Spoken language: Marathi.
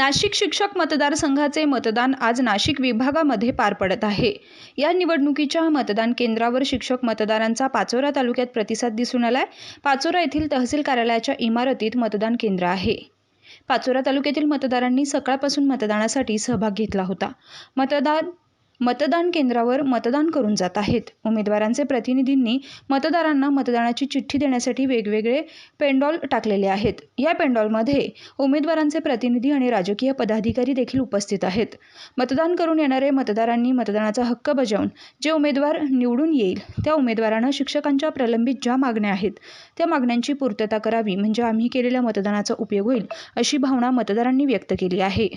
नाशिक शिक्षक मतदारसंघाचे मतदान आज नाशिक विभागामध्ये पार पडत आहे. या निवडणुकीच्या मतदान केंद्रावर शिक्षक मतदारांचा पाचोरा तालुक्यात प्रतिसाद दिसून आलाय. पाचोरा येथील तहसील कार्यालयाच्या इमारतीत मतदान केंद्र आहे. पाचोरा तालुक्यातील मतदारांनी सकाळपासून मतदानासाठी सहभाग घेतला होता. मतदान मतदान केंद्रावर मतदान करून जात आहेत. उमेदवारांचे प्रतिनिधींनी मतदारांना मतदानाची चिठ्ठी देण्यासाठी वेगवेगळे पेंडॉल टाकलेले आहेत. या पेंडॉलमध्ये उमेदवारांचे प्रतिनिधी आणि राजकीय पदाधिकारी देखील उपस्थित आहेत. मतदान करून येणारे मतदारांनी मतदानाचा हक्क बजावून जे उमेदवार निवडून येईल त्या उमेदवारानं शिक्षकांच्या प्रलंबित ज्या मागण्या आहेत त्या मागण्यांची पूर्तता करावी म्हणजे आम्ही केलेल्या मतदानाचा उपयोग होईल अशी भावना मतदारांनी व्यक्त केली आहे.